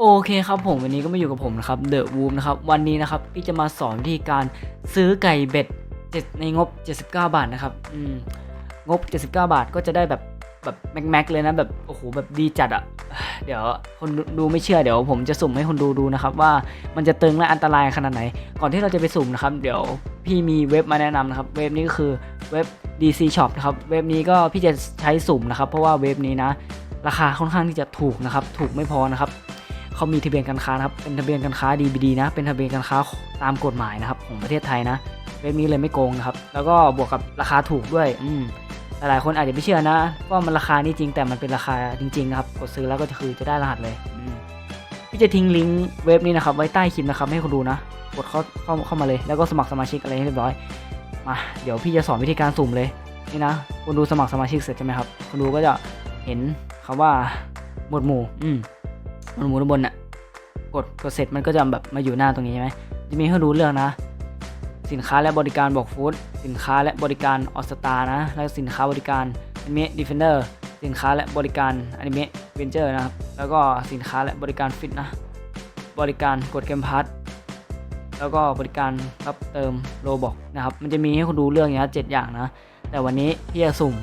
โอเคครับผมวันนี้ก็มาอยู่กับผมนะครับเดอะวูมนะครับวันนี้นะครับพี่จะมาสอนวิธีการซื้อไก่เบ็ดเจ็ดในงบ 79 บาทนะครับอืมงบ 79 บาทก็จะได้แบบแบบแม็กแม็กเลยนะแบบโอ้โหแบบดีจัดอะ่ะเดี๋ยวคนดูดูไม่เชื่อเดี๋ยวผมจะสุ่มให้คนดูดูนะครับว่ามันจะตึงและอันตรายขนาดไหน ก่อนที่เราจะไปสุ่มนะครับ เดี๋ยวพี่มีเว็บมาแนะนำนะครับเว็บนี้ก็คือเว็บ DC Shop นะครับเว็บนี้ก็พี่จะใช้สุ่มนะครับ เพราะว่าเว็บนี้นะ ราคาค่อนข้างที่จะถูกนะครับ ถูกไม่พอนะครับ เขามีทะเบียนการค้านะครับ เป็นทะเบียนการค้า DBD นะ เป็นทะเบียนการค้าตามกฎหมายนะครับ ของประเทศไทยนะเว็บนี้เลยไม่โกงนะครับ แล้วก็บวกกับราคาถูกด้วยอืมหลายๆคนอาจจะไม่เชื่อนะว่ามันราคานี้จริงแต่มันเป็นราคาจริงๆนะครับ กดซื้อแล้วก็คือจะได้รหัสเลยอืพี่จะทิ้งลิงก์เว็บนี้นะครับ ไว้ใต้คลิปนะครับให้คนดูนะ กดเข้าเข้าเข้ามาเลยแล้วก็สมัครสมาชิกอะไรให้เรียบร้อยมาเดี๋ยวพี่จะสอนวิธีการสุ่มเลยนี่นะคุณดูสมัครสมาชิกเสร็จใช่ไหมครับคุณดูก็จะเห็นคำว่าหมวดหมู่ อืม มวดหมู่ด้นบนน่ะกดกดเสร็จมันก็จะแบบมาอยู่หน้าตรงนี้ใช่ไหมจะมีให้ดูเรื่องนะ สินค้าและบริการบอกฟู้ดสินค้าและบริการออสตานะแล้วสินค้าบริการอนิเมะดิฟเฟนเดอร์สินค้าและบริการอนิเมะเวนเจอร์นะครับแล้วก็สินค้าและบริการฟิตนะบริการกดเกมพาร์ทแล้วก็บริการรับเติมโลบอกนะครับมันจะมีให้คุณดูเรื่องอย่างนี้เจ็ดอย่างนะแต่วันนี้พี่จะสุ่ม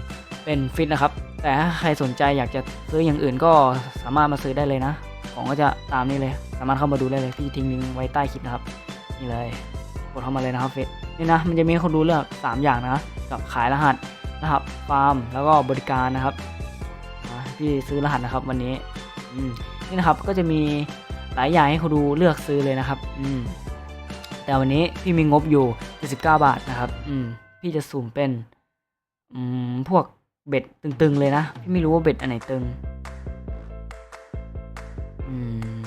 เป็นฟิตนะครับแต่ถ้าใครสนใจอยากจะซื้ออย่างอื่นก็สามารถมาซื้อได้เลยนะ ของก็จะตามนี้เลย สามารถเข้ามาดูได้เลย พี่ทิ้งลิงก์ไว้ใต้คลิปนะครับ นี่เลย กดเข้ามาเลยนะครับเฟซนี่นะ มันจะมีให้คนดูเลือก 3 อย่างนะ กับขายรหัสนะครับ ฟาร์ม แล้วก็บริการนะครับพี่ซื้อรหัสนะครับวันนี้นี่นะครับ ก็จะมีหลายอย่างให้คนดูเลือกซื้อเลยนะครับ อืม แต่วันนี้พี่มีงบอยู่79บาทนะครับ อืม พี่จะสุ่มเป็น อืม พวก เบ็ดตึงๆเลยนะ พี่ไม่รู้ว่าเบ็ดอันไหนตึง อืม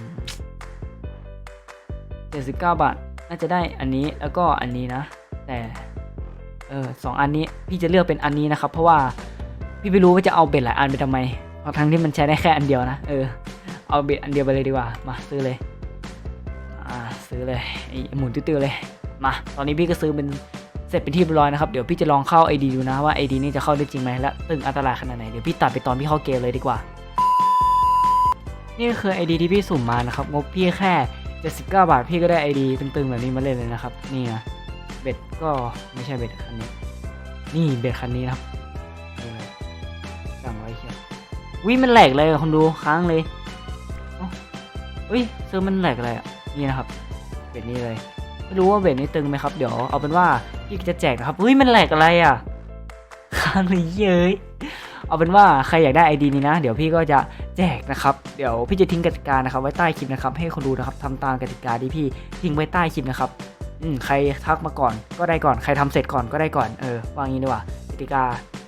เจ็ดสิบเก้าบาท น่าจะได้อันนี้แล้วก็อันนี้นะ แต่เออสองอันนี้พี่จะเลือกเป็นอันนี้นะครับ เพราะว่าพี่ไม่รู้ว่าจะเอาเบ็ดหลายอันไปทำไมเพราะทั้งที่มันใช้ได้แค่อันเดียวนะ เออ เอาเบ็ดอันเดียวไปเลยดีกว่า มาซื้อเลย อ่า ซื้อเลยไอหมุนตื้อๆเลย มา ตอนนี้พี่ก็ซื้อเป็น เสร็จเป็นที่เรียบร้อยนะครับ เดี๋ยวพี่จะลองเข้า ID ดูนะว่า ID นี้จะเข้าได้จริงไหมและตึงอันตรายขนาดไหน เดี๋ยวพี่ตัดไปตอนพี่เข้าเกมเลยดีกว่า นี่คือ ID ที่พี่สุ่มมานะครับ งบพี่แค่79บาท พี่ก็ได้ ID ตึงๆแบบนี้มาเล่นเลยนะครับ นี่นะ เบ็ดก็ไม่ใช่เบ็ดคันนี้ นี่เบ็ดคันนี้นะครับสั่งไว้เชียววิมันแหลกเลยคนดูค้างเลยอ้าเฮ้ยเซิร์ฟมันแหลกอะไรอะ นี่นะครับ เบ็ดนี้เลย ไม่รู้ว่าเบ็ดนี้ตึงไหมครับ เดี๋ยวเอาเป็นว่า พี่จะแจกนะครับเฮ้ยมันแหลกอะไรอะค้างเลยเย้ยเอาเป็นว่าใครอยากได้ ID นี้นะ เดี๋ยวพี่ก็จะแจกนะครับ เดี๋ยวพี่จะทิ้งกติกานะครับ ไว้ใต้คลิปนะครับ ให้คนดูนะครับทำตามกติกาที่พี่ทิ้งไว้ใต้คลิปนะครับอืมใครทักมาก่อนก็ได้ก่อน ใครทำเสร็จก่อนก็ได้ก่อนเออวางงี้ดีกว่ากติกา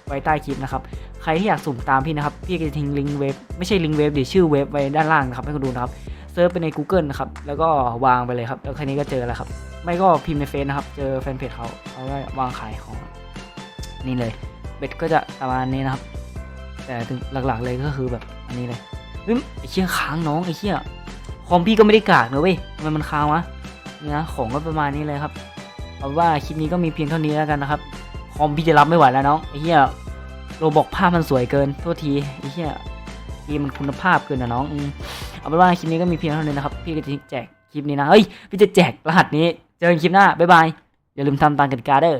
ไว้ใต้คลิปนะครับใครที่อยากสุ่มตามพี่นะครับ พี่ก็จะทิ้งลิงก์เว็บไม่ใช่ลิงก์เว็บดิชื่อเว็บไว้ด้านล่างนะครับให้คนดูนะครับเซิร์ชไปใน Google นะครับแล้วก็วางไปเลยครับแล้วค่นี้ก็เจอแล้วครับ ไม่ก็พิมพ์ในเฟซนะครับ เจอแฟนเพจเขาเขาก็วางขายของ นี่เลย เบ็ดก็จะประมาณนี้นะครับ แต่ถึงหลักๆเลยก็คือแบบอันนี้เลยเฮ้ยไอ้เชี่ยค้างน้องไอ้เชี่ยคอมพี่ก็ไม่ได้กากนะเว้ยทำไมมันค้างวะเนี่ยนะของก็ประมาณนี้เลยครับเอาว่าคลิปนี้ก็มีเพียงเท่านี้แล้วกันนะครับ คอมพี่จะรับไม่ไหวแล้วน้องไอ้เหี้ยโรบอกภาพมันสวยเกินโทษทีไอ้เหี้ยทีมันคุณภาพเกินนะน้องเอาเป็นว่าคลิปนี้ก็มีเพียงเท่านี้นะครับ พี่ก็จะแจกคลิปนี้นะ เฮ้ย พี่จะแจกรหัสนี้ เจอกันคลิปหน้าบ๊ายบายอย่าลืมทำตามกติกาเด้อ